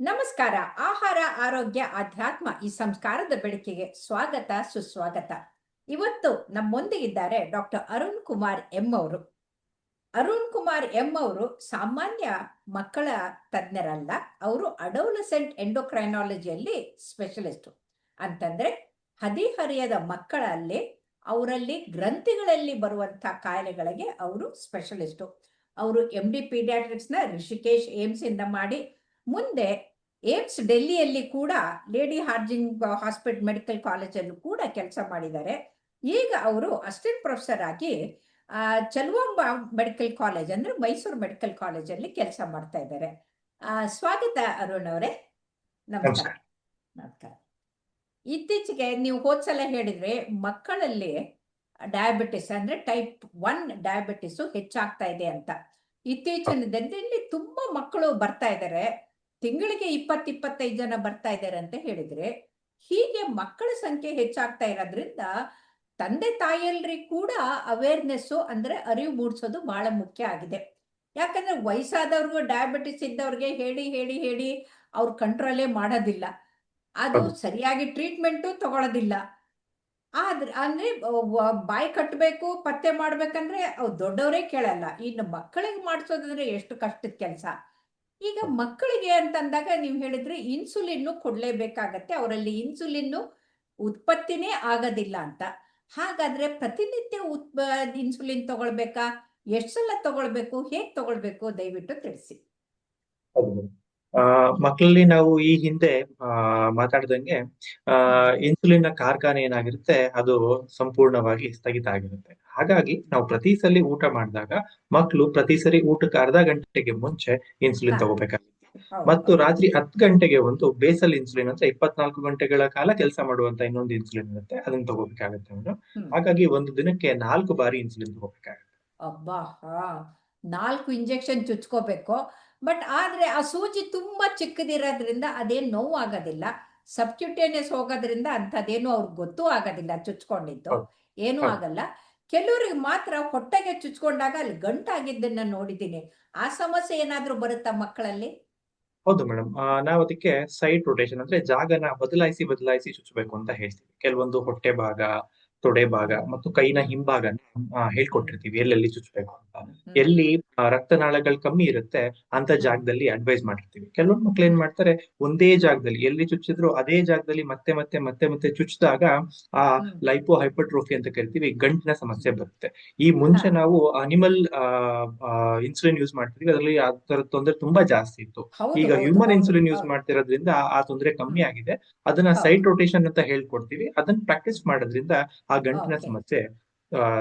ನಮಸ್ಕಾರ. ಆಹಾರ, ಆರೋಗ್ಯ, ಆಧ್ಯಾತ್ಮ ಈ ಸಂಸ್ಕಾರದ ಬೆಳಕಿಗೆ ಸ್ವಾಗತ, ಸುಸ್ವಾಗತ. ಇವತ್ತು ನಮ್ಮೊಂದಿಗಿದ್ದಾರೆ ಡಾಕ್ಟರ್ ಅರುಣ್ ಕುಮಾರ್ ಎಂ ಅವರು. ಅರುಣ್ ಕುಮಾರ್ ಎಂ ಅವರು ಸಾಮಾನ್ಯ ಮಕ್ಕಳ ತಜ್ಞರಲ್ಲ, ಅವರು ಅಡೋಲಸೆಂಟ್ ಎಂಡೋಕ್ರೈನಾಲಜಿಯಲ್ಲಿ ಸ್ಪೆಷಲಿಸ್ಟ್. ಅಂತಂದ್ರೆ ಹದಿಹರಿಯದ ಮಕ್ಕಳಲ್ಲಿ, ಅವರಲ್ಲಿ ಗ್ರಂಥಿಗಳಲ್ಲಿ ಬರುವಂತ ಕಾಯಿಲೆಗಳಿಗೆ ಅವರು ಸ್ಪೆಷಲಿಸ್ಟು. ಅವರು ಎಂ ಡಿ ಪೀಡಿಯಾಟ್ರಿಕ್ಸ್ನ ನ ರಿಷಿಕೇಶ್ ಏಮ್ಸ್ ಇಂದ ಮಾಡಿ ಮುಂದೆ ಏಮ್ಸ್ ಡೆಲ್ಲಿಯಲ್ಲಿ ಕೂಡ ಲೇಡಿ ಹಾರ್ಜಿಂಗ್ ಹಾಸ್ಪಿಟಲ್ ಮೆಡಿಕಲ್ ಕಾಲೇಜಲ್ಲೂ ಕೂಡ ಕೆಲಸ ಮಾಡಿದ್ದಾರೆ. ಈಗ ಅವರು ಅಸಿಸ್ಟೆಂಟ್ ಪ್ರೊಫೆಸರ್ ಆಗಿ ಚಲುವಾಂಬ ಮೆಡಿಕಲ್ ಕಾಲೇಜ್ ಅಂದ್ರೆ ಮೈಸೂರು ಮೆಡಿಕಲ್ ಕಾಲೇಜಲ್ಲಿ ಕೆಲಸ ಮಾಡ್ತಾ ಇದ್ದಾರೆ. ಸ್ವಾಗತ ಅರುಣ್ ಅವರೇ. ನಮಸ್ಕಾರ. ನಮಸ್ಕಾರ. ಇತ್ತೀಚೆಗೆ ನೀವು ಹೋದ್ಸಲ ಹೇಳಿದ್ರೆ ಮಕ್ಕಳಲ್ಲಿ ಡಯಾಬಿಟಿಸ್ ಅಂದ್ರೆ ಟೈಪ್ ಒನ್ ಡಯಾಬಿಟಿಸ್ ಹೆಚ್ಚಾಗ್ತಾ ಇದೆ ಅಂತ. ಇತ್ತೀಚಿನ ದಿನದಲ್ಲಿ ತುಂಬಾ ಮಕ್ಕಳು ಬರ್ತಾ ಇದ್ದಾರೆ. ತಿಂಗಳಿಗೆ ಇಪ್ಪತ್ ಇಪ್ಪತ್ತೈದು ಜನ ಬರ್ತಾ ಇದ್ದಾರೆ ಅಂತ ಹೇಳಿದ್ರೆ ಹೀಗೆ ಮಕ್ಕಳ ಸಂಖ್ಯೆ ಹೆಚ್ಚಾಗ್ತಾ ಇರೋದ್ರಿಂದ ತಂದೆ ತಾಯಿಯಲ್ರಿ ಕೂಡ ಅವೇರ್ನೆಸ್ಸು ಅಂದ್ರೆ ಅರಿವು ಮೂಡಿಸೋದು ಬಹಳ ಮುಖ್ಯ ಆಗಿದೆ. ಯಾಕಂದ್ರೆ ವಯಸ್ಸಾದವ್ರಿಗೂ ಡಯಾಬಿಟಿಸ್ ಇದ್ದವ್ರಿಗೆ ಹೇಳಿ ಹೇಳಿ ಹೇಳಿ ಅವ್ರು ಕಂಟ್ರೋಲೇ ಮಾಡೋದಿಲ್ಲ. ಅದು ಸರಿಯಾಗಿ ಟ್ರೀಟ್ಮೆಂಟು ತಗೊಳ್ಳೋದಿಲ್ಲ ಆದ್ರೆ ಅಂದ್ರೆ ಬಾಯಿ ಕಟ್ಟಬೇಕು ಪತ್ತೆ ಮಾಡ್ಬೇಕಂದ್ರೆ ಅವ್ರು ದೊಡ್ಡವರೇ ಕೇಳಲ್ಲ. ಇನ್ನು ಮಕ್ಕಳಿಗೆ ಮಾಡಿಸೋದಂದ್ರೆ ಎಷ್ಟು ಕಷ್ಟದ ಕೆಲಸ. ಈಗ ಮಕ್ಕಳಿಗೆ ಅಂತಂದಾಗ ನೀವು ಹೇಳಿದ್ರೆ ಇನ್ಸುಲಿನ್ ಕೊಡ್ಲೇಬೇಕಾಗತ್ತೆ. ಅವರಲ್ಲಿ ಇನ್ಸುಲಿನ್ ಉತ್ಪತ್ತಿನೇ ಆಗೋದಿಲ್ಲ ಅಂತ. ಹಾಗಾದ್ರೆ ಪ್ರತಿನಿತ್ಯ ಉತ್ಪ ಇನ್ಸುಲಿನ್ ತಗೊಳ್ಬೇಕಾ? ಎಷ್ಟು ಸಲ ತಗೊಳ್ಬೇಕು? ಹೇಗ್ ತಗೊಳ್ಬೇಕು? ದಯವಿಟ್ಟು ತಿಳಿಸಿ. ಆ, ಮಕ್ಕಳಲ್ಲಿ ನಾವು ಈ ಹಿಂದೆ ಆ, ಮಾತಾಡ್ದಂಗೆ ಆ, ಇನ್ಸುಲಿನ್ನ ಕಾರ್ಖಾನೆ ಏನಾಗಿರುತ್ತೆ ಅದು ಸಂಪೂರ್ಣವಾಗಿ ಸ್ಥಗಿತ ಆಗಿರುತ್ತೆ. ಹಾಗಾಗಿ ನಾವು ಪ್ರತಿ ಸಲ ಊಟ ಮಾಡಿದಾಗ ಮಕ್ಕಳು ಪ್ರತಿ ಸರಿ ಊಟಕ್ಕೆ ಅರ್ಧ ಗಂಟೆಗೆ ಮುಂಚೆ ಇನ್ಸುಲಿನ್. ತಗೋಬೇಕಾಗುತ್ತೆ. ಮತ್ತು ರಾತ್ರಿ ಹತ್ತು ಗಂಟೆಗೆ ಒಂದು ಬೇಸಲ್ ಇನ್ಸುಲಿನ್ ಅಂತ ಇಪ್ಪತ್ನಾಲ್ಕು ಗಂಟೆಗಳ ಕಾಲ ಕೆಲಸ ಮಾಡುವಂತ ಇನ್ನೊಂದು ಇನ್ಸುಲಿನ್ ಇರುತ್ತೆ ಅದನ್ನ ತಗೋಬೇಕಾಗುತ್ತೆ ಅವನು. ಹಾಗಾಗಿ ಒಂದು ದಿನಕ್ಕೆ ನಾಲ್ಕು ಬಾರಿ ಇನ್ಸುಲಿನ್ ತಗೋಬೇಕಾಗುತ್ತೆ. ನಾಲ್ಕು ಇಂಜೆಕ್ಷನ್ ಚುಚ್ಕೋಬೇಕು. ಬಟ್ ಆದ್ರೆ ಆ ಸೂಜಿ ತುಂಬಾ ಚಿಕ್ಕದಿರೋದ್ರಿಂದ ಅದೇನು ನೋವು ಆಗೋದಿಲ್ಲ ಸಬ್ಕ್ಯೂಟೇನಿಯಸ್ ಹೋಗೋದ್ರಿಂದ ಅಂಥದ್ದೇನು ಅವ್ರಿಗೆ ಗೊತ್ತೂ ಆಗೋದಿಲ್ಲ ಚುಚ್ಕೊಂಡಿದ್ದು. ಏನೂ ಆಗಲ್ಲ. ಕೆಲವರಿಗೆ ಮಾತ್ರ ಹೊಟ್ಟೆಗೆ ಚುಚ್ಕೊಂಡಾಗ ಅಲ್ಲಿ ಗಂಟಾಗಿದ್ದನ್ನ ನೋಡಿದ್ದೀನಿ. ಆ ಸಮಸ್ಯೆ ಏನಾದ್ರೂ ಬರುತ್ತಾ ಮಕ್ಕಳಲ್ಲಿ? ಹೌದು ಮೇಡಮ್. ನಾವು ಅದಕ್ಕೆ ಸೈಡ್ ರೊಟೇಷನ್ ಅಂದ್ರೆ ಜಾಗನ ಬದಲಾಯಿಸಿ ಬದಲಾಯಿಸಿ ಚುಚ್ಚಬೇಕು ಅಂತ ಹೇಳ್ತೀವಿ. ಕೆಲವೊಂದು ಹೊಟ್ಟೆ ಭಾಗ ತೊಡೆ ಭಾಗ ಮತ್ತು ಕೈನ ಹಿಂಭಾಗ ಹೇಳ್ಕೊಟ್ಟಿರ್ತೀವಿ. ಎಲ್ಲೆಲ್ಲಿ ಚುಚ್ಚಬೇಕು ಅಂತ. ಎಲ್ಲಿ ರಕ್ತನಾಳಗಳು ಕಮ್ಮಿ ಇರುತ್ತೆ ಅಂತ ಜಾಗದಲ್ಲಿ ಅಡ್ವೈಸ್ ಮಾಡಿರ್ತೀವಿ ಕೆಲವೊಂದು ಮಕ್ಳು ಏನ್ ಮಾಡ್ತಾರೆ ಒಂದೇ ಜಾಗದಲ್ಲಿ ಎಲ್ಲಿ ಚುಚ್ಚಿದ್ರು ಅದೇ ಜಾಗದಲ್ಲಿ ಮತ್ತೆ ಮತ್ತೆ ಮತ್ತೆ ಮತ್ತೆ ಚುಚ್ಚಿದಾಗ ಆ ಲೈಪೋ ಹೈಪರ್ಟ್ರೋಫಿ ಅಂತ ಕರಿತೀವಿ ಗಂಟಿನ ಸಮಸ್ಯೆ ಬರುತ್ತೆ. ಈ ಮುಂಚೆ ನಾವು ಅನಿಮಲ್ ಇನ್ಸುಲಿನ್ ಯೂಸ್ ಮಾಡ್ತಿದ್ವಿ. ಅದರಲ್ಲಿ ಆ ತರ ತೊಂದರೆ ತುಂಬಾ ಜಾಸ್ತಿ ಇತ್ತು. ಈಗ ಹ್ಯೂಮನ್ ಇನ್ಸುಲಿನ್ ಯೂಸ್ ಮಾಡ್ತಿರೋದ್ರಿಂದ ಆ- ತೊಂದರೆ ಕಮ್ಮಿ ಆಗಿದೆ. ಅದನ್ನ ಸೈಟ್ ಸೈಡ್ ರೊಟೇಷನ್ ಅಂತ ಹೇಳ್ಕೊಡ್ತೀವಿ. ಅದನ್ನ ಪ್ರಾಕ್ಟೀಸ್ ಮಾಡೋದ್ರಿಂದ ಆ ಗಂಟಿನ ಸಮಸ್ಯೆ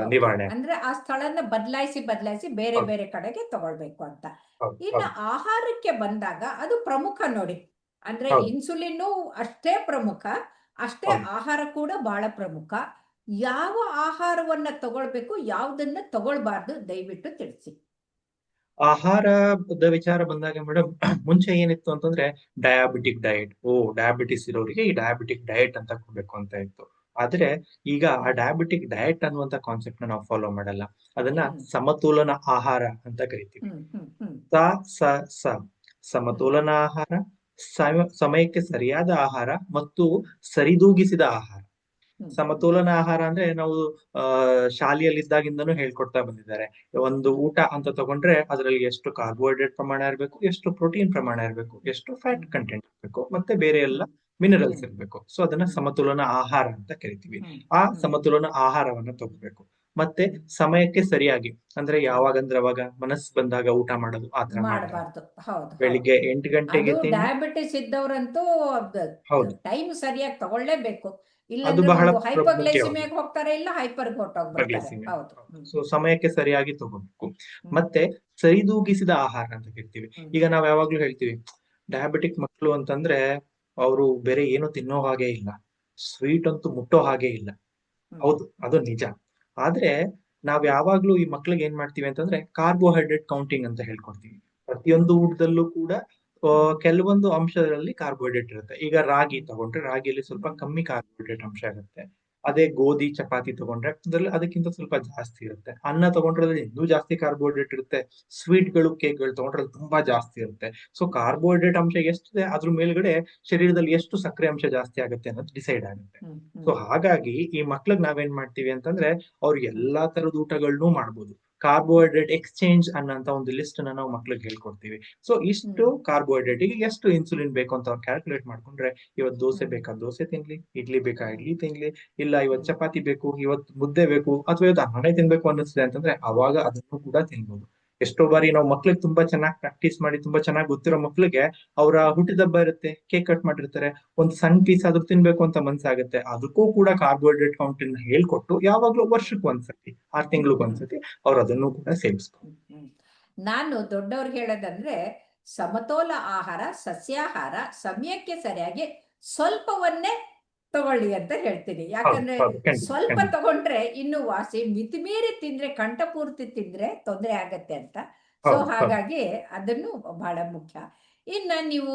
ನಿವಾರಣೆ. ಅಂದ್ರೆ ಆ ಸ್ಥಳನ ಬದಲಾಯಿಸಿ ಬದಲಾಯಿಸಿ ಬೇರೆ ಬೇರೆ ಕಡೆಗೆ ತಗೊಳ್ಬೇಕು ಅಂತ. ಇನ್ನು ಆಹಾರಕ್ಕೆ ಬಂದಾಗ ಅದು ಪ್ರಮುಖ ನೋಡಿ. ಅಂದ್ರೆ. ಇನ್ಸುಲಿನ್ ಅಷ್ಟೇ ಪ್ರಮುಖ ಅಷ್ಟೇ ಆಹಾರ ಕೂಡ ಬಹಳ ಪ್ರಮುಖ. ಯಾವ ಆಹಾರವನ್ನ ತಗೊಳ್ಬೇಕು ಯಾವ್ದನ್ನ ತಗೊಳ್ಬಾರ್ದು ದಯವಿಟ್ಟು ತಿಳಿಸಿ. ಆಹಾರದ ವಿಚಾರ ಬಂದಾಗ ಮೇಡಮ್ ಮುಂಚೆ ಏನಿತ್ತು ಅಂತಂದ್ರೆ ಡಯಾಬಿಟಿಕ್ ಡಯಟ್ ಓ ಡಯಾಬಿಟಿಸ್ ಇರೋರಿಗೆ ಈ ಡಯಾಬಿಟಿಕ್ ಡಯಟ್ ಅಂತ ಕೊಡ್ಬೇಕು ಅಂತ ಇತ್ತು. ಆದ್ರೆ ಈಗ ಆ ಡಯಾಬಿಟಿಕ್ ಡಯಟ್ ಅನ್ನುವಂತ ಕಾನ್ಸೆಪ್ಟ್ ನಾವು ಫಾಲೋ ಮಾಡಲ್ಲ. ಅದನ್ನ ಸಮತೋಲನ ಆಹಾರ ಅಂತ ಕರಿತೀವಿ. ಸ ಸ ಸ. ಸಮತೋಲನ ಆಹಾರ ಸಮ- ಸಮಯಕ್ಕೆ ಸರಿಯಾದ ಆಹಾರ ಮತ್ತು ಸರಿದೂಗಿಸಿದ ಆಹಾರ. ಸಮತೋಲನ ಆಹಾರ ಅಂದ್ರೆ ನಾವು ಶಾಲೆಯಲ್ಲಿ ಇದ್ದಾಗಿಂದನೂ ಹೇಳ್ಕೊಡ್ತಾ ಬಂದಿದ್ದಾರೆ. ಒಂದು ಊಟ ಅಂತ ತಗೊಂಡ್ರೆ ಅದರಲ್ಲಿ ಎಷ್ಟು ಕಾರ್ಬೋಹೈಡ್ರೇಟ್ ಪ್ರಮಾಣ ಇರಬೇಕು ಎಷ್ಟು ಪ್ರೋಟೀನ್ ಪ್ರಮಾಣ ಇರಬೇಕು ಎಷ್ಟು ಫ್ಯಾಟ್ ಕಂಟೆಂಟ್ ಇರಬೇಕು ಮತ್ತೆ ಬೇರೆ ಎಲ್ಲ ಮಿನರಲ್ಸ್. ಇರಬೇಕು. ಸೊ ಅದನ್ನ ಸಮತೋಲನ ಆಹಾರ ಅಂತ ಕರಿತೀವಿ. ಆ ಸಮತೋಲನ ಆಹಾರವನ್ನ ತಗೋಬೇಕು. ಮತ್ತೆ ಸಮಯಕ್ಕೆ ಸರಿಯಾಗಿ ಅಂದ್ರೆ ಯಾವಾಗಂದ್ರೆ ಅವಾಗ ಮನಸ್ಸು ಬಂದಾಗ ಊಟ ಮಾಡೋದು ಆ ತರ ಮಾಡಬಾರ್ದು. ಬೆಳಿಗ್ಗೆ ಎಂಟು ಗಂಟೆಗೆ ಡಯಾಬಿಟಿಸ್ ಇದ್ದವರಂತೂ ಹೌದು. ಟೈಮ್ ಸರಿಯಾಗಿ ತಗೊಳ್ಳೇಬೇಕು. ಅದು ಬಹಳ ಹೋಗ್ತಾರೆ ಇಲ್ಲ ಹೈಪರ್. ಸೊ ಸಮಯಕ್ಕೆ ಸರಿಯಾಗಿ ತಗೋಬೇಕು. ಮತ್ತೆ ಸರಿದೂಗಿಸಿದ ಆಹಾರ ಅಂತ ಹೇಳ್ತೀವಿ. ಈಗ ನಾವ್ ಯಾವಾಗ್ಲೂ ಹೇಳ್ತೀವಿ ಡಯಾಬಿಟಿಕ್ ಮಕ್ಕಳು ಅಂತಂದ್ರೆ ಅವರು ಬೇರೆ ಏನು ತಿನ್ನೋ ಹಾಗೆ ಇಲ್ಲ. ಸ್ವೀಟ್ ಅಂತೂ ಮುಟ್ಟೋ ಹಾಗೆ ಇಲ್ಲ. ಹೌದು ಅದು ನಿಜ. ಆದ್ರೆ ನಾವ್ ಯಾವಾಗ್ಲೂ ಈ ಮಕ್ಳಿಗೆ ಏನ್ ಮಾಡ್ತೀವಿ ಅಂತಂದ್ರೆ ಕಾರ್ಬೋಹೈಡ್ರೇಟ್ ಕೌಂಟಿಂಗ್ ಅಂತ ಹೇಳ್ಕೊಡ್ತೀವಿ. ಪ್ರತಿಯೊಂದು ಊಟದಲ್ಲೂ ಕೂಡ ಕೆಲವೊಂದು ಅಂಶದಲ್ಲಿ ಕಾರ್ಬೋಹೈಡ್ರೇಟ್ ಇರುತ್ತೆ. ಈಗ ರಾಗಿ ತಗೊಂಡ್ರೆ ರಾಗಿಯಲ್ಲಿ ಸ್ವಲ್ಪ ಕಮ್ಮಿ ಕಾರ್ಬೋಹೈಡ್ರೇಟ್ ಅಂಶ ಇರುತ್ತೆ. ಅದೇ ಗೋಧಿ ಚಪಾತಿ ತಗೊಂಡ್ರೆ ಅದ್ರಲ್ಲಿ ಅದಕ್ಕಿಂತ ಸ್ವಲ್ಪ ಜಾಸ್ತಿ ಇರುತ್ತೆ. ಅನ್ನ ತಗೊಂಡ್ರೆ ಅದ್ರಲ್ಲಿ ಇನ್ನೂ ಜಾಸ್ತಿ ಕಾರ್ಬೋಹೈಡ್ರೇಟ್ ಇರುತ್ತೆ. ಸ್ವೀಟ್ಗಳು ಕೇಕ್ಗಳು ತಗೊಂಡ್ರೆ ಅದು ತುಂಬಾ ಜಾಸ್ತಿ ಇರುತ್ತೆ. ಸೊ ಕಾರ್ಬೋಹೈಡ್ರೇಟ್ ಅಂಶ ಎಷ್ಟಿದೆ ಅದ್ರ ಮೇಲ್ಗಡೆ ಶರೀರದಲ್ಲಿ ಎಷ್ಟು ಸಕ್ಕರೆ ಅಂಶ ಜಾಸ್ತಿ ಆಗುತ್ತೆ ಅನ್ನೋದು ಡಿಸೈಡ್ ಆಗುತ್ತೆ. ಸೊ ಹಾಗಾಗಿ ಈ ಮಕ್ಳಿಗೆ ನಾವೇನ್ ಮಾಡ್ತೀವಿ ಅಂತಂದ್ರೆ ಅವ್ರು ಎಲ್ಲಾ ತರದ ಊಟಗಳನ್ನೂ ಮಾಡ್ಬೋದು. ಕಾರ್ಬೋಹೈಡ್ರೇಟ್ ಎಕ್ಸ್ಚೇಂಜ್ ಅನ್ನೋಂತ ಒಂದು ಲಿಸ್ಟ್ ಅನ್ನ ನಾವು ಮಕ್ಳಿಗೆ ಹೇಳ್ಕೊಡ್ತೀವಿ. ಸೊ ಇಷ್ಟು. ಕಾರ್ಬೋಹೈಡ್ರೇಟ್ ಎಷ್ಟು ಇನ್ಸುಲಿನ್ ಬೇಕು ಅಂತ ಅವ್ರು ಕ್ಯಾಲ್ಕುಲೇಟ್ ಮಾಡ್ಕೊಂಡ್ರೆ ಇವತ್ತು ದೋಸೆ ಬೇಕಾ ದೋಸೆ ತಿನ್ಲಿ ಇಡ್ಲಿ ಬೇಕಾ ಇಡ್ಲಿ ತಿನ್ಲಿ ಇಲ್ಲ ಇವತ್ತು ಚಪಾತಿ ಬೇಕು ಇವತ್ತು ಮುದ್ದೆ ಬೇಕು ಅಥವಾ ಇವತ್ತು ಅನ್ನನೇ ತಿನ್ಬೇಕು ಅನ್ನಿಸ್ತದೆ ಅಂತಂದ್ರೆ ಅವಾಗ ಅದನ್ನು ಕೂಡ ತಿನ್ಬೋದು. ಎಷ್ಟೋ ಬಾರಿ ನಾವು ಮಕ್ಳಿಗೆ ತುಂಬಾ ಚೆನ್ನಾಗಿ ಪ್ರಾಕ್ಟೀಸ್ ಮಾಡಿ ತುಂಬಾ ಚೆನ್ನಾಗಿ ಗೊತ್ತಿರೋ ಮಕ್ಳಿಗೆ ಅವರ ಹುಟ್ಟಿದಬ್ಬ ಇರುತ್ತೆ ಕೇಕ್ ಕಟ್ ಮಾಡಿರ್ತಾರೆ, ಒಂದ್ ಸಣ್ಣ ಪೀಸ್ ಆದ್ರೂ ತಿನ್ಬೇಕು ಅಂತ ಮನ್ಸಾಗುತ್ತೆ ಅದಕ್ಕೂ ಕೂಡ ಕಾರ್ಬೋಹೈಡ್ರೇಟ್ ಕೌಂಟ್ ಹೇಳ್ಕೊಟ್ಟು ಯಾವಾಗ್ಲೂ ವರ್ಷಕ್ಕೆ ಒಂದ್ಸತಿ, ಆರ್ ತಿಂಗ್ಳಿಗೆ ಒಂದ್ಸತಿ ಅವ್ರು ಅದನ್ನು ಕೂಡ ಹ್ಮ್. ನಾನು ದೊಡ್ಡವ್ರಿಗೆ ಹೇಳೋದಂದ್ರೆ ಸಮತೋಲ ಆಹಾರ, ಸಸ್ಯಾಹಾರ, ಸಮಯಕ್ಕೆ ಸರಿಯಾಗಿ ಸ್ವಲ್ಪವನ್ನೇ ತಗೊಳ್ಳಿ ಅಂತ ಹೇಳ್ತೀನಿ. ಯಾಕಂದ್ರೆ ಸ್ವಲ್ಪ ತಗೊಂಡ್ರೆ ಇನ್ನು ವಾಸಿ ಮಿತಿಮೀರಿ ತಿಂದ್ರೆ ಕಂಠಪೂರ್ತಿ ತಿಂದ್ರೆ ತೊಂದರೆ ಆಗತ್ತೆ ಅಂತ. ಸೊ. ಹಾಗಾಗಿ ಅದನ್ನು ಬಹಳ ಮುಖ್ಯ. ಇನ್ನ ನೀವು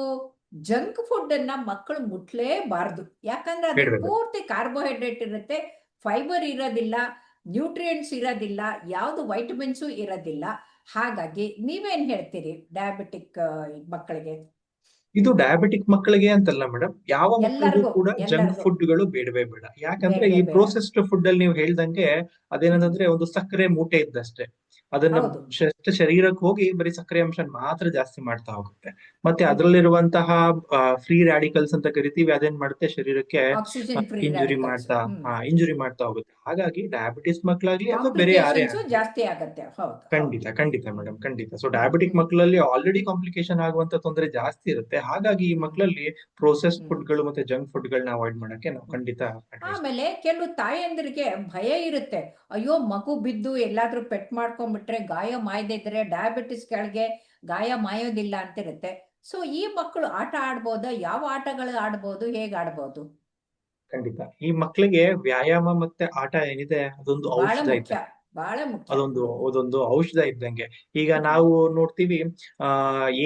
ಜಂಕ್ ಫುಡ್ ಅನ್ನ ಮಕ್ಕಳು ಮುಟ್ಲೇಬಾರ್ದು. ಯಾಕಂದ್ರೆ ಅದು. ಪೂರ್ತಿ ಕಾರ್ಬೋಹೈಡ್ರೇಟ್ ಇರುತ್ತೆ ಫೈಬರ್ ಇರೋದಿಲ್ಲ ನ್ಯೂಟ್ರಿಯೆಂಟ್ಸ್ ಇರೋದಿಲ್ಲ ಯಾವ್ದು ವೈಟಮಿನ್ಸು ಇರೋದಿಲ್ಲ. ಹಾಗಾಗಿ ನೀವೇನ್ ಹೇಳ್ತೀರಿ ಡಯಾಬಿಟಿಕ್ ಮಕ್ಕಳಿಗೆ? ಇದು ಡಯಾಬಿಟಿಕ್ ಮಕ್ಕಳಿಗೆ ಅಂತಲ್ಲ ಮೇಡಮ್ ಯಾವ ಮಕ್ಕಳಿಗೂ ಕೂಡ ಜಂಕ್. ಫುಡ್ಗಳು ಬೇಡವೇ ಬೇಡ ಯಾಕಂದ್ರೆ ಈ. ಪ್ರೋಸೆಸ್ಡ್ ಫುಡ್ ಅಲ್ಲಿ ನೀವು ಹೇಳ್ದಂಗೆ ಅದೇನಂತಂದ್ರೆ ಒಂದು ಸಕ್ಕರೆ ಮೂಟೆ ಇದ್ದಷ್ಟೇ ಅದನ್ನ ಶ್ರೇಷ್ಠ ಶರೀರಕ್ಕೆ ಹೋಗಿ ಬರೀ ಸಕ್ಕರೆ ಅಂಶ ಮಾತ್ರ ಜಾಸ್ತಿ ಮಾಡ್ತಾ ಹೋಗುತ್ತೆ. ಮತ್ತೆ ಅದ್ರಲ್ಲಿರುವಂತಹ ಫ್ರೀ ರಾಡಿಕಲ್ಸ್ ಅಂತ ಕರಿತೀವಿ ಅದೇನ್ ಮಾಡುತ್ತೆ? ಶರೀರಕ್ಕೆ ಇಂಜುರಿ ಮಾಡ್ತಾ ಇಂಜುರಿ ಮಾಡ್ತಾ ಹೋಗುತ್ತೆ. ಹಾಗಾಗಿ ಡಯಾಬಿಟಿಸ್ ಮಕ್ಕಳಾಗ್ಲಿ ಅಥವಾ ಬೇರೆ ಯಾರೇ ಜಾಸ್ತಿ ಆಗುತ್ತೆ. ಖಂಡಿತ ಖಂಡಿತ ಮೇಡಮ್ ಖಂಡಿತ. ಸೊ ಡಯಾಬಿಟಿಕ್ ಮಕ್ಕಳಲ್ಲಿ ಆಲ್ರೆಡಿ ಕಾಂಪ್ಲಿಕೇಶನ್ ಆಗುವಂತ ತೊಂದರೆ ಜಾಸ್ತಿ ಇರುತ್ತೆ. ಹಾಗಾಗಿ ಈ ಮಕ್ಕಳಲ್ಲಿ ಪ್ರೋಸೆಸ್. ಫುಡ್ಗಳು ಮತ್ತೆ ಜಂಕ್ ಫುಡ್ ಗಳನ್ನ ಅವಾಯ್ಡ್ ಮಾಡಕ್ಕೆ ನಾವು ಖಂಡಿತ ಆಮೇಲೆ ಕೆಲವು ತಾಯಂದಿರಿಗೆ ಭಯ ಇರುತ್ತೆ. ಅಯ್ಯೋ ಮಗು ಬಿದ್ದು ಎಲ್ಲಾದ್ರೂ ಪೆಟ್ ಮಾಡ್ಕೊಂಡ್ಬಿಟ್ರೆ ಗಾಯ ಮಾಯದಿದ್ರೆ ಡಯಾಬಿಟಿಸ್ ಕೆಳಗೆ ಗಾಯ ಮಾಯೋದಿಲ್ಲ ಅಂತ ಇರುತ್ತೆ ಸೊ ಈ ಮಕ್ಕಳು ಆಟ ಆಡ್ಬೋದ? ಯಾವ ಆಟಗಳು ಆಡ್ಬೋದು? ಹೇಗ್ ಆಡ್ಬೋದು? ಖಂಡಿತ. ಈ ಮಕ್ಕಳಿಗೆ ವ್ಯಾಯಾಮ ಮತ್ತೆ ಆಟ ಏನಿದೆ ಅದೊಂದು ಔಷಧ ಇದೆ ಬಹಳ ಮುಖ್ಯ. ಅದೊಂದು ಅದೊಂದು ಔಷಧ ಇದ್ದಂಗೆ. ಈಗ ನಾವು ನೋಡ್ತೀವಿ ಆ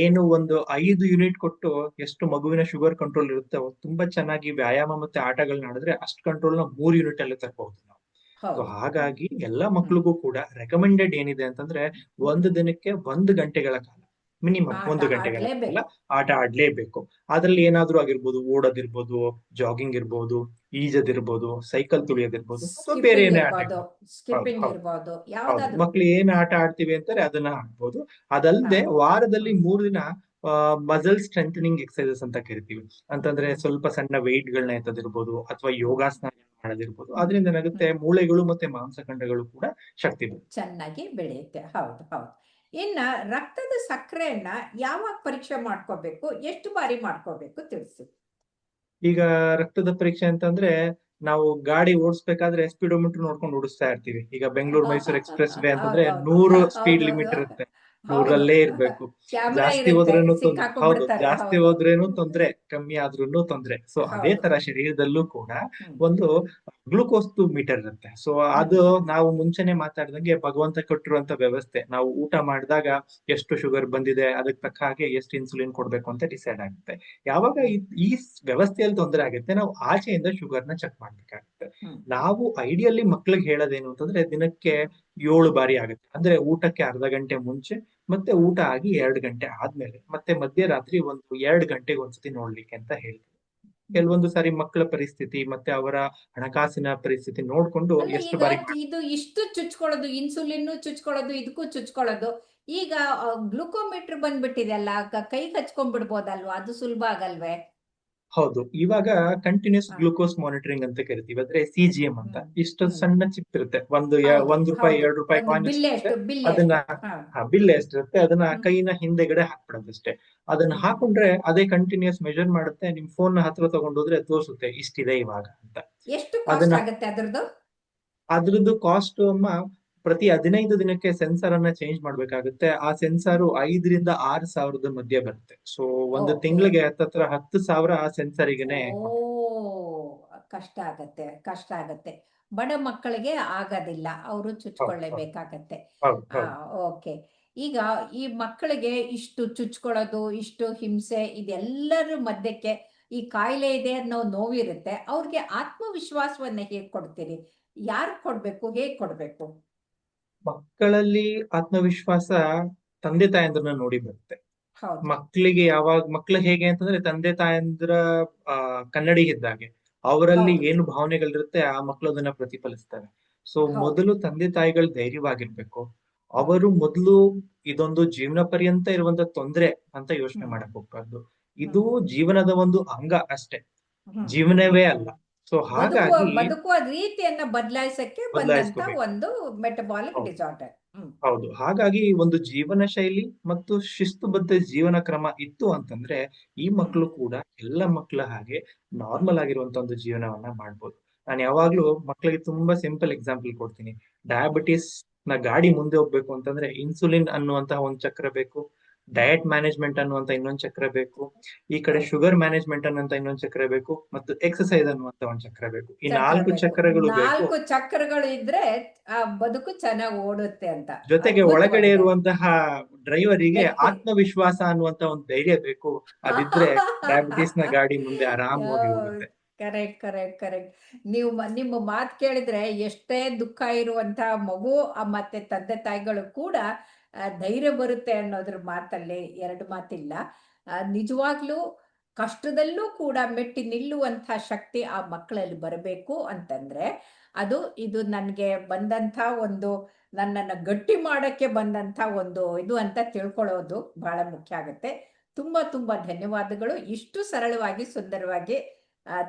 ಏನು ಒಂದು ಐದು ಯೂನಿಟ್ ಕೊಟ್ಟು ಎಷ್ಟು ಮಗುವಿನ ಶುಗರ್ ಕಂಟ್ರೋಲ್ ಇರುತ್ತೆ ತುಂಬಾ ಚೆನ್ನಾಗಿ ವ್ಯಾಯಾಮ ಮತ್ತೆ ಆಟಗಳನ್ನ ಆಡಿದ್ರೆ ಅಷ್ಟು ಕಂಟ್ರೋಲ್ನ ಮೂರ್ ಯೂನಿಟ್ ಅಲ್ಲಿ ತರಬಹುದು ಸೊ ಹಾಗಾಗಿ ಎಲ್ಲಾ ಮಕ್ಳಿಗೂ ಕೂಡ ರೆಕಮೆಂಡೆಡ್ ಏನಿದೆ ಅಂತಂದ್ರೆ ಒಂದು ದಿನಕ್ಕೆ ಒಂದು ಗಂಟೆಗಳ ಕಾಲ ಮಿನಿಮಮ್ ಒಂದು ಗಂಟೆಗಳ. ಕಾಲ ಆಟ ಆಡ್ಲೇಬೇಕು. ಅದ್ರಲ್ಲಿ ಏನಾದ್ರೂ ಆಗಿರ್ಬೋದು ಓಡೋದಿರ್ಬೋದು ಜಾಗಿಂಗ್ ಇರ್ಬೋದು ಈಜದಿರ್ಬೋದು ಸೈಕಲ್ ತುಳಿಯೋದಿರ್ಬೋದು ಅಥವಾ ಬೇರೆ ಏನೇ ಆಟ ಮಕ್ಳು ಏನ್ ಆಟ ಆಡ್ತೀವಿ ಅಂತಾರೆ ಅದನ್ನ ಆಡ್ಬೋದು. ಅದಲ್ಲದೆ ವಾರದಲ್ಲಿ ಮೂರ್ ದಿನ ಮಸಲ್ ಸ್ಟ್ರೆಂಥನಿಂಗ್ ಎಕ್ಸರ್ಸೈಸಸ್ ಅಂತ ಕರಿತೀವಿ. ಅಂತಂದ್ರೆ ಸ್ವಲ್ಪ ಸಣ್ಣ ವೆಯ್ಟ್ ಗಳನ್ನ ಎತ್ತದಿರ್ಬೋದು ಅಥವಾ ಯೋಗಾಸನ ಮಾಡೋದಿರ್ಬೋದು ಅದರಿಂದ ಏನಾಗುತ್ತೆ? ಮೂಳೆಗಳು ಮತ್ತೆ ಮಾಂಸಖಂಡಗಳು ಕೂಡ ಶಕ್ತಿ ಬರುತ್ತೆ. ಚೆನ್ನಾಗಿ ಬೆಳೆಯುತ್ತೆ. ಹೌದು ಹೌದು. ಇನ್ನ ರಕ್ತದ ಸಕ್ಕರೆಯನ್ನ ಯಾವಾಗ ಪರೀಕ್ಷೆ ಮಾಡ್ಕೋಬೇಕು? ಎಷ್ಟು ಬಾರಿ ಮಾಡ್ಕೋಬೇಕು? ತಿಳಿಸಿ. ಈಗ ರಕ್ತದ ಪರೀಕ್ಷೆ ಅಂತಂದ್ರೆ ನಾವು ಗಾಡಿ ಓಡಿಸ್ಬೇಕಾದ್ರೆ ಸ್ಪೀಡೋಮೀಟರ್ ನೋಡ್ಕೊಂಡು ಓಡಿಸ್ತಾ ಇರ್ತೀವಿ. ಈಗ ಬೆಂಗಳೂರು ಮೈಸೂರು ಎಕ್ಸ್ಪ್ರೆಸ್ ವೇ ಅಂತಂದ್ರೆ ನೂರು ಸ್ಪೀಡ್ ಲಿಮಿಟ್ ಇರುತ್ತೆ. ಹೌದು. ನೂರಲ್ಲೇ ಇರ್ಬೇಕು ಜಾಸ್ತಿ ಹೋದ್ರೂನು ಹೌದು ಜಾಸ್ತಿ ಹೌದು. ಹೋದ್ರೇನು ತೊಂದ್ರೆ ಕಮ್ಮಿ ಆದ್ರೂನು ತೊಂದ್ರೆ. ಸೊ ಅದೇ ತರ ಶರೀರದಲ್ಲೂ ಕೂಡ ಒಂದು ಗ್ಲೂಕೋಸ್ ಮೀಟರ್ ಇರುತ್ತೆ. ಸೊ ಅದು ನಾವು ಮುಂಚೆನೆ ಮಾತಾಡ್ದಂಗೆ ಭಗವಂತ ಕೊಟ್ಟಿರುವಂತ ವ್ಯವಸ್ಥೆ. ನಾವು ಊಟ ಮಾಡಿದಾಗ ಎಷ್ಟು ಶುಗರ್ ಬಂದಿದೆ ಅದಕ್ಕೆ ತಕ್ಕ ಹಾಗೆ ಎಷ್ಟು ಇನ್ಸುಲಿನ್ ಕೊಡ್ಬೇಕು ಅಂತ ಡಿಸೈಡ್ ಆಗುತ್ತೆ. ಯಾವಾಗ ಈ- ವ್ಯವಸ್ಥೆಯಲ್ಲಿ ತೊಂದರೆ ಆಗುತ್ತೆ ನಾವು ಆಚೆಯಿಂದ ಶುಗರ್ನ ಚೆಕ್ ಮಾಡ್ಬೇಕಾಗುತ್ತೆ. ನಾವು ಐಡಿಯಲ್ಲಿ ಮಕ್ಳಿಗೆ ಹೇಳೋದೇನು ಅಂತಂದ್ರೆ ದಿನಕ್ಕೆ ಏಳು ಬಾರಿ ಆಗುತ್ತೆ. ಅಂದ್ರೆ ಊಟಕ್ಕೆ ಅರ್ಧ ಗಂಟೆ ಮುಂಚೆ ಮತ್ತೆ ಊಟ ಆಗಿ ಎರಡು ಗಂಟೆ ಆದ್ಮೇಲೆ ಮತ್ತೆ ಮಧ್ಯರಾತ್ರಿ ಒಂದು ಎರಡು ಗಂಟೆಗೆ ಒಂದ್ಸತಿ ನೋಡ್ಲಿಕ್ಕೆ ಅಂತ ಹೇಳ್ತೀವಿ ಕೆಲವೊಂದು ಸಾರಿ ಮಕ್ಕಳ ಪರಿಸ್ಥಿತಿ ಮತ್ತೆ ಅವರ ಹಣಕಾಸಿನ ಪರಿಸ್ಥಿತಿ ನೋಡ್ಕೊಂಡು ಎಷ್ಟು ಬಾರಿ ಇದು ಇಷ್ಟು ಚುಚ್ಕೊಳ್ಳೋದು ಇನ್ಸುಲಿನ್ ಚುಚ್ಕೊಳ್ಳೋದು ಇದಕ್ಕೂ ಚುಚ್ಕೊಳ್ಳೋದು. ಈಗ ಗ್ಲುಕೋಮೀಟರ್ ಬಂದ್ಬಿಟ್ಟಿದೆ ಅಲ್ಲ ಕೈ ಹಚ್ಕೊಂಡ್ಬಿಡ್ಬೋದಲ್ವಾ ಅದು ಸುಲಭ ಆಗಲ್ವೇ? ಹೌದು. ಇವಾಗ ಕಂಟಿನ್ಯೂಸ್ ಗ್ಲೂಕೋಸ್ ಮಾನಿಟರಿಂಗ್ ಅಂತ ಕರಿತೀವಿ. ಅಂದ್ರೆ ಸಿ ಜಿ ಎಂ ಅಂತ. ಇಷ್ಟು ಸಣ್ಣ ಚಿಪ್ ಇರುತ್ತೆ. ಒಂದು ಒಂದ್ ರೂಪಾಯಿ. ಎರಡು ರೂಪಾಯಿ ಕಾಯಿನ್ ಅದನ್ನ ಬಿಲ್ ಎಷ್ಟಿರುತ್ತೆ ಅದನ್ನ. ಕೈನ ಹಿಂದೆಗಡೆ ಹಾಕ್ಬಿಡೋದಷ್ಟೇ. ಅದನ್ನ. ಹಾಕೊಂಡ್ರೆ ಅದೇ ಕಂಟಿನ್ಯೂಸ್ ಮೆಜರ್ ಮಾಡುತ್ತೆ. ನಿಮ್ ಫೋನ್ ಹತ್ರ ತಗೊಂಡೋದ್ರೆ ತೋರಿಸುತ್ತೆ ಇಷ್ಟಿದೆ ಇವಾಗ ಅಂತ. ಎಷ್ಟು ಅದನ್ನ- ಅದ್ರದ್ದು? ಕಾಸ್ಟ್ ಅಮ್ಮ ಪ್ರತಿ ಹದಿನೈದು ದಿನಕ್ಕೆ ಸೆನ್ಸರ್ ಅನ್ನ ಚೇಂಜ್ ಮಾಡ್ಬೇಕಾಗುತ್ತೆ. ಆ ಸೆನ್ಸಾರ್ ಐದರಿಂದ ಆರು ಸಾವಿರದ ಮಧ್ಯೆ ಬರುತ್ತೆ. ಸೊ ಒಂದು. ತಿಂಗಳಿಗೆ ಹತ್ತತ್ರ ಹತ್ತು ಸಾವಿರ ಆ ಸೆನ್ಸರಿಗೆನೆ ಓ ಕಷ್ಟ ಆಗತ್ತೆ ಕಷ್ಟ ಆಗತ್ತೆ. ಬಡ ಮಕ್ಕಳಿಗೆ ಆಗೋದಿಲ್ಲ ಅವರು ಚುಚ್ಕೊಳ್ಳೇಬೇಕಾಗತ್ತೆ. ಓಕೆ. ಈಗ ಈ ಮಕ್ಕಳಿಗೆ ಇಷ್ಟು ಚುಚ್ಕೊಳ್ಳೋದು ಇಷ್ಟು ಹಿಂಸೆ ಇದೆಲ್ಲರ ಮಧ್ಯಕ್ಕೆ ಈ ಕಾಯಿಲೆ ಇದೆ ಅನ್ನೋ ನೋವಿರುತ್ತೆ. ಅವ್ರಿಗೆ ಆತ್ಮವಿಶ್ವಾಸವನ್ನ ಹೇಗ್ ಕೊಡ್ತೀರಿ? ಯಾರು ಕೊಡ್ಬೇಕು ಹೇಗ್ ಕೊಡ್ಬೇಕು? ಮಕ್ಕಳಲ್ಲಿ ಆತ್ಮವಿಶ್ವಾಸ ತಂದೆ ತಾಯಂದ್ರನ್ನ ನೋಡಿ ಬರುತ್ತೆ. ಮಕ್ಕಳಿಗೆ ಯಾವಾಗ ಮಕ್ಳು ಹೇಗೆ ಅಂತಂದ್ರೆ ತಂದೆ ತಾಯಂದ್ರ ಆ ಕನ್ನಡಿ ಇದ್ದಾಗೆ ಅವರಲ್ಲಿ ಏನು ಭಾವನೆಗಳಿರುತ್ತೆ ಆ ಮಕ್ಕಳು ಅದನ್ನ ಪ್ರತಿಫಲಿಸ್ತಾರೆ. ಸೊ ಮೊದಲು ತಂದೆ ತಾಯಿಗಳು ಧೈರ್ಯವಾಗಿರ್ಬೇಕು. ಅವರು ಮೊದಲು ಇದೊಂದು ಜೀವನ ಪರ್ಯಂತ ಇರುವಂತ ತೊಂದ್ರೆ ಅಂತ ಯೋಚನೆ. ಮಾಡಕ್ ಹೋಗ್ಬಾರ್ದು. ಇದು ಜೀವನದ ಒಂದು ಅಂಗ ಅಷ್ಟೇ. ಜೀವನವೇ ಅಲ್ಲ. ಸೊ ಹಾಗಾಗಿ ಬದುಕುವ ರೀತಿಯನ್ನ ಬದಲಾಯಿಸಕ್ಕೆ ಬಂದಂತ. ಒಂದು ಮೆಟಬಾಲಿಕ್. ಡಿಸಾರ್ಡರ್. ಹೌದು. ಹಾಗಾಗಿ ಒಂದು ಜೀವನ ಶೈಲಿ ಮತ್ತು ಶಿಸ್ತುಬದ್ಧ ಜೀವನ ಕ್ರಮ ಇತ್ತು ಅಂತಂದ್ರೆ ಈ ಮಕ್ಕಳು ಕೂಡ ಎಲ್ಲ ಮಕ್ಕಳ ಹಾಗೆ ನಾರ್ಮಲ್ ಆಗಿರುವಂತ ಒಂದು ಜೀವನವನ್ನ ಮಾಡ್ಬೋದು. ನಾನು ಯಾವಾಗ್ಲೂ ಮಕ್ಕಳಿಗೆ ತುಂಬಾ ಸಿಂಪಲ್ ಎಕ್ಸಾಂಪಲ್ ಕೊಡ್ತೀನಿ. ಡಯಾಬಿಟಿಸ್ನ ಗಾಡಿ ಮುಂದೆ ಹೋಗ್ಬೇಕು ಅಂತಂದ್ರೆ ಇನ್ಸುಲಿನ್ ಅನ್ನುವಂತಹ ಒಂದು ಚಕ್ರ ಬೇಕು. ಡಯಟ್ ಮ್ಯಾನೇಜ್ಮೆಂಟ್ ಅನ್ನುವಂತ ಇನ್ನೊಂದು ಚಕ್ರ ಬೇಕು. ಈ ಕಡೆ ಶುಗರ್ ಮ್ಯಾನೇಜ್ಮೆಂಟ್ ಅನ್ನುವಂತ ಇನ್ನೊಂದು ಚಕ್ರ ಬೇಕು ಮತ್ತು ಎಕ್ಸಸೈಸ್ ಅನ್ನುವಂತ ಒಂದು ಚಕ್ರ ಬೇಕು. ಈ ನಾಲ್ಕು ಚಕ್ರಗಳು ನಾಲ್ಕು ಚಕ್ರಗಳು ಇದ್ರೆ ಆ ಬದುಕು ಚೆನ್ನಾಗಿ ಓಡುತ್ತೆ ಅಂತ. ಜೊತೆಗೆ. ಒಳಗಡೆ ಇರುವಂತಹ ಡ್ರೈವರಿಗೆ. ಆತ್ಮವಿಶ್ವಾಸ ಅನ್ನುವಂತ ಒಂದು ಧೈರ್ಯ ಬೇಕು. ಅದಿದ್ರೆ ಡಯಾಬಿಟಿಸ್ನ ಗಾಡಿ ಮುಂದೆ ಆರಾಮಾಗಿ ಹೋಗುತ್ತೆ. ಕರೆಕ್ಟ್ ಕರೆಕ್ಟ್ ಕರೆಕ್ಟ್ ನೀವು ನಿಮ್ಮ ಮಾತು ಕೇಳಿದ್ರೆ ಎಷ್ಟೇ ದುಃಖ ಇರುವಂತಹ ಮಗು ಮತ್ತೆ ತಂದೆ ತಾಯಿಗಳು ಕೂಡ ಧೈರ್ಯ ಬರುತ್ತೆ ಅನ್ನೋದ್ರ ಮಾತಲ್ಲಿ ಎರಡು ಮಾತಿಲ್ಲ. ನಿಜವಾಗ್ಲೂ ಕಷ್ಟದಲ್ಲೂ ಕೂಡ ಮೆಟ್ಟಿ ನಿಲ್ಲುವಂತ ಶಕ್ತಿ ಆ ಮಕ್ಕಳಲ್ಲಿ ಬರಬೇಕು ಅಂತಂದ್ರೆ ಅದು ಇದು ನನಗೆ ಬಂದಂತ ಒಂದು ನನ್ನನ್ನು ಗಟ್ಟಿ ಮಾಡಕ್ಕೆ ಬಂದಂತ ಒಂದು ಇದು ಅಂತ ತಿಳ್ಕೊಳ್ಳೋದು ಬಹಳ ಮುಖ್ಯ ಆಗುತ್ತೆ. ತುಂಬಾ ತುಂಬಾ ಧನ್ಯವಾದಗಳು. ಇಷ್ಟು ಸರಳವಾಗಿ ಸುಂದರವಾಗಿ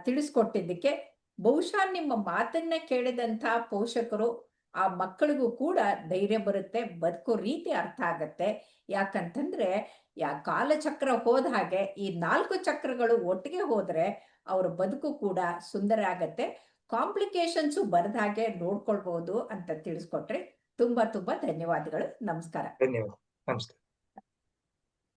ತಿಳಿಸ್ಕೊಟ್ಟಿದ್ದಕ್ಕೆ ಬಹುಶಃ ನಿಮ್ಮ ಮಾತನ್ನ ಕೇಳಿದಂತ ಪೋಷಕರು ಆ ಮಕ್ಕಳಿಗೂ ಕೂಡ ಧೈರ್ಯ ಬರುತ್ತೆ, ಬದುಕೋ ರೀತಿ ಅರ್ಥ ಆಗತ್ತೆ. ಯಾಕಂತಂದ್ರೆ, ಯಾ ಕಾಲಚಕ್ರ ಹೋದ ಹಾಗೆ ಈ ನಾಲ್ಕು ಚಕ್ರಗಳು ಒಟ್ಟಿಗೆ ಹೋದ್ರೆ ಅವ್ರ ಬದುಕು ಕೂಡ ಸುಂದರ ಆಗತ್ತೆ. ಕಾಂಪ್ಲಿಕೇಶನ್ಸು ಬರದ ಹಾಗೆ ನೋಡ್ಕೊಳ್ಬಹುದು ಅಂತ ತಿಳಿಸ್ಕೊಟ್ರಿ ತುಂಬಾ ತುಂಬಾ ಧನ್ಯವಾದಗಳು. ನಮಸ್ಕಾರ. ಧನ್ಯವಾದ. ನಮಸ್ಕಾರ.